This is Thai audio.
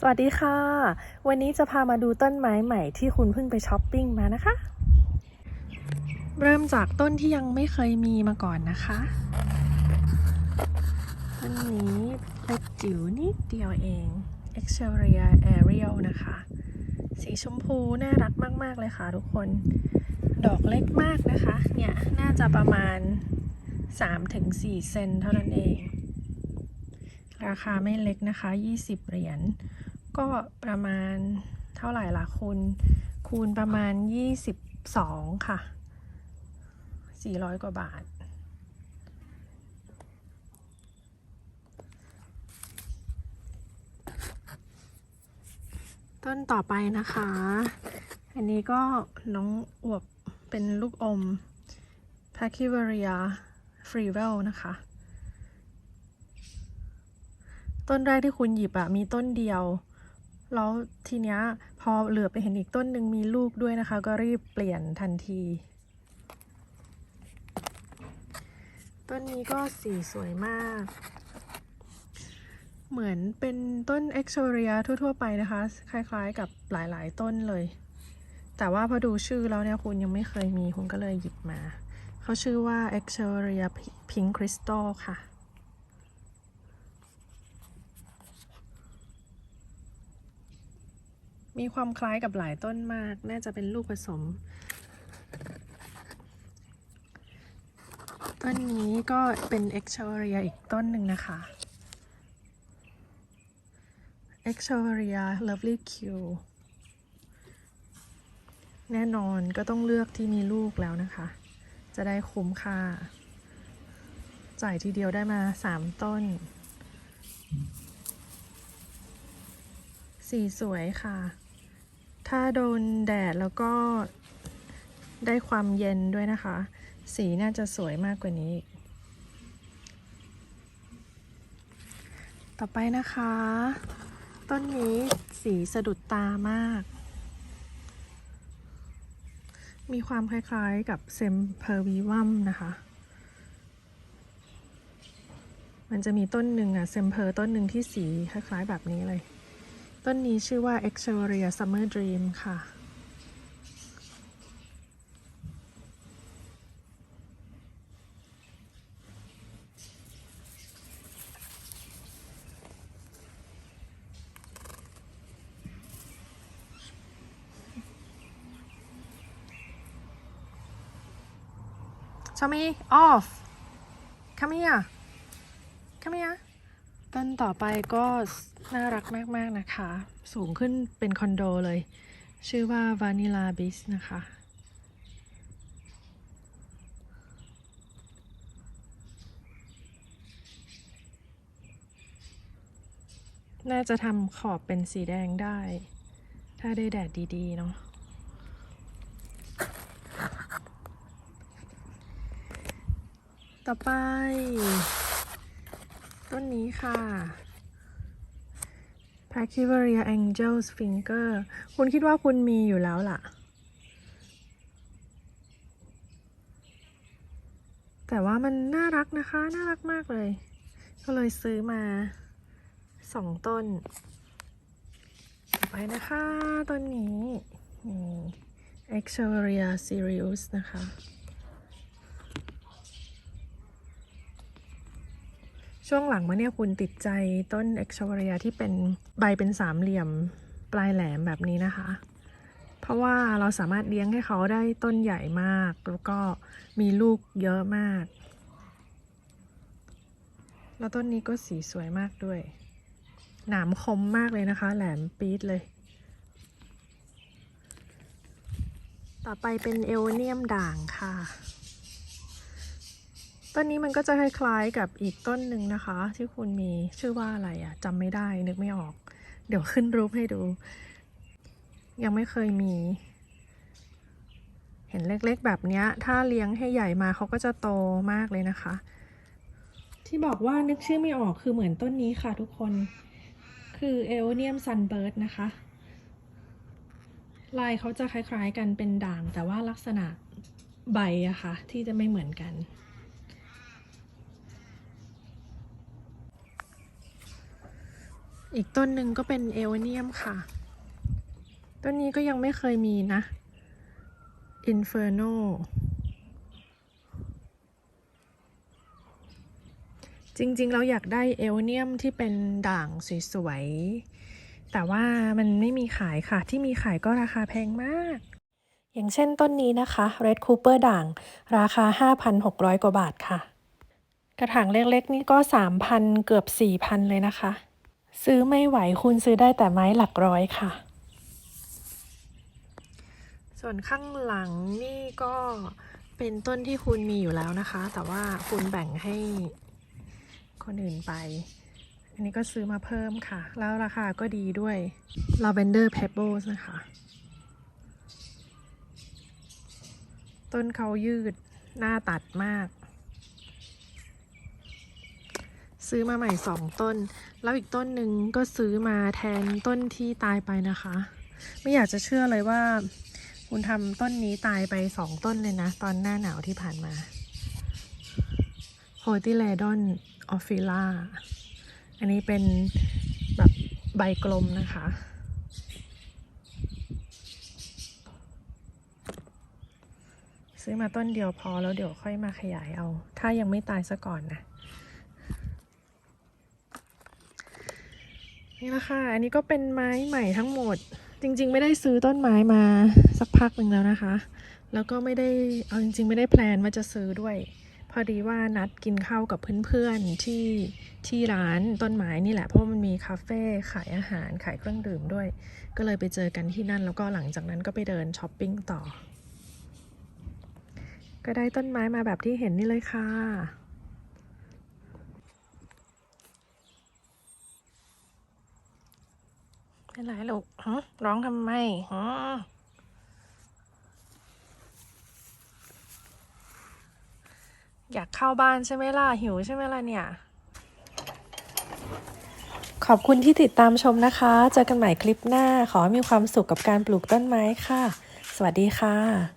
สวัสดีค่ะ วันนี้จะพามาดูต้นไม้ใหม่ที่คุณเพิ่งไปช้อปปิ้งมานะคะ เริ่มจากต้นที่ยังไม่เคยมีมาก่อนนะคะ ต้นนี้เล็กจิ๋วนิดเดียวเอง Exteria Aerial นะคะ สีชมพู น่ารักมาก ๆ เลยค่ะทุกคน ดอกเล็กมากนะคะ เนี่ย น่าจะประมาณ 3-4 เซนเท่านั้นเอง ราคาไม่เล็กนะคะ 20 เหรียญ ก็ประมาณเท่าไหร่ล่ะคูณคูณประมาณ 22 ค่ะ 400 กว่าบาท ต้นต่อไปนะคะ อันนี้ก็น้องอวบเป็นลูกอม p a c i v a r i a f r e w e l l นะคะ ต้นแรกที่คุณหยิบอะมีต้นเดียว แล้วทีเนี้ยพอเหลือไปเห็นอีกต้นหนึ่งมีลูกด้วยนะคะ ก็รีบเปลี่ยนทันที ต้นนี้ก็สีสวยมาก เหมือนเป็นต้นเอ็กโ r เรียทั่ว ๆ ไปนะคะ คล้ายๆกับหลายๆต้นเลย แต่ว่าพอดูชื่อแล้วเนี่ยคุณยังไม่เคยมีคุณก็เลยหยิบมา เขาชื่อว่า e x t e r i a Pink Crystal ค่ะ มีความคล้ายกับหลายต้นมาก น่าจะเป็นลูกผสม ต้นนี้ก็เป็น e x t e r i a อีกต้นหนึ่งนะคะ e x t e r i a Lovely Q แน่นอนก็ต้องเลือกที่มีลูกแล้วนะคะ จะได้คุ้มค่า จ่ายทีเดียวได้มาสามต้น สีสวยค่ะ ถ้าโดนแดดแล้วก็ได้ความเย็นด้วยนะคะ สีน่าจะสวยมากกว่านี้อีกต่อไปนะคะ ต้นนี้สีสะดุดตามาก มีความคล้ายๆกับเซมเพอร์วีวัมนะคะ มันจะมีต้นหนึ่งอะเซมเพอร์ต้นหนึ่งที่สีคล้ายๆแบบนี้เลย ต้นนี้ชื่อว่า e x t e r i a Summer Dream ค่ะ Tommy off come here come here ต้นต่อไปก็น่ารักมากๆนะคะ สูงขึ้นเป็นคอนโดเลย ชื่อว่า Vanilla b i s นะคะ น่าจะทำขอบเป็นสีแดงได้ ถ้าได้แดดดี ๆ เนาะต่อไป ต้นนี้ค่ะ p a c i v a r i a Angel's Finger คุณคิดว่าคุณมีอยู่แล้วล่ะ แต่ว่ามันน่ารักนะคะ น่ารักมากเลย ก็เลยซื้อมาสองต้น ต่อไปนะคะต้นนี้นี่ Exoria Sirius นะคะ ช่วงหลังมาเนี่ยคุณติดใจต้นเอ็กชวเรียที่เป็นใบเป็นสามเหลี่ยมปลายแหลมแบบนี้นะคะ เพราะว่าเราสามารถเลี้ยงให้เขาได้ต้นใหญ่มาก แล้วก็มีลูกเยอะมาก แล้วต้นนี้ก็สีสวยมากด้วย หนามคมมากเลยนะคะ แหลมปี๊ดเลย ต่อไปเป็นเอลเนียมด่างค่ะ ต้นนี้มันก็จะคล้ายๆกับอีกต้นหนึ่งนะคะ ที่คุณมีชื่อว่าอะไรอะจำไม่ได้นึกไม่ออก เดี๋ยวขึ้นรูปให้ดู ยังไม่เคยมี เห็นเล็กๆแบบนี้ถ้าเลี้ยงให้ใหญ่มาเขาก็จะโตมากเลยนะคะ ที่บอกว่านึกชื่อไม่ออกคือเหมือนต้นนี้ค่ะทุกคน คือเอลเนียมซันเบิร์ดนะคะ ลายเขาจะคล้ายๆกันเป็นด่างแต่ว่าลักษณะใบอะค่ะที่จะไม่เหมือนกัน อีกต้นหนึ่งก็เป็นเอวเนียมค่ะ ต้นนี้ก็ยังไม่เคยมีนะ Inferno จริงๆ เราอยากได้เอลเนียมที่เป็นด่างสวยๆ แต่ว่ามันไม่มีขายค่ะ ที่มีขายก็ราคาแพงมาก อย่างเช่นต้นนี้นะคะ Red Cooper ด่าง ราคา 5,600 กว่าบาทค่ะ กระถางเล็กๆ นี่ก็ 3,000 เกือบ 4,000 เลยนะคะ ซื้อไม่ไหวคุณซื้อได้แต่ไม้หลักร้อยค่ะ ส่วนข้างหลังนี่ก็เป็นต้นที่คุณมีอยู่แล้วนะคะ แต่ว่าคุณแบ่งให้คนอื่นไป อันนี้ก็ซื้อมาเพิ่มค่ะ แล้วราคาก็ดีด้วย Lavender Pebbles นะคะ ต้นเขายืดหน้าตัดมาก ซื้อมาใหม่สองต้น แล้วอีกต้นหนึ่งก็ซื้อมาแทนต้นที่ตายไปนะคะ ไม่อยากจะเชื่อเลยว่า คุณทำต้นนี้ตายไปสองต้นเลยนะ ตอนหน้าหนาวที่ผ่านมา h o t i l a d o n o p h i l a อันนี้เป็นแบบใบกลมนะคะ ซื้อมาต้นเดียวพอแล้วเดี๋ยวค่อยมาขยายเอา ถ้ายังไม่ตายซะก่อนนะ นี่ละค่ะ อันนี้ก็เป็นไม้ใหม่ทั้งหมด จริง ๆ ไม่ได้ซื้อต้นไม้มาสักพักหนึ่งแล้วนะคะ แล้วก็ไม่ได้เอาจริง ๆ ไม่ได้แพลนว่าจะซื้อด้วย พอดีว่านัดกินข้าวกับเพื่อนๆที่ที่ร้านต้นไม้นี่แหละ เพราะมันมีคาเฟ่ขายอาหารขายเครื่องดื่มด้วย ก็เลยไปเจอกันที่นั่นแล้วก็หลังจากนั้นก็ไปเดินช้อปปิ้งต่อ ก็ได้ต้นไม้มาแบบที่เห็นนี่เลยค่ะ เป็นไรลูกร้องทำไมอยากเข้าบ้านใช่ไหมล่ะ หิวใช่ไหมล่ะเนี่ย ขอบคุณที่ติดตามชมนะคะ เจอกันใหม่คลิปหน้า ขอให้มีความสุขกับการปลูกต้นไม้ค่ะ สวัสดีค่ะ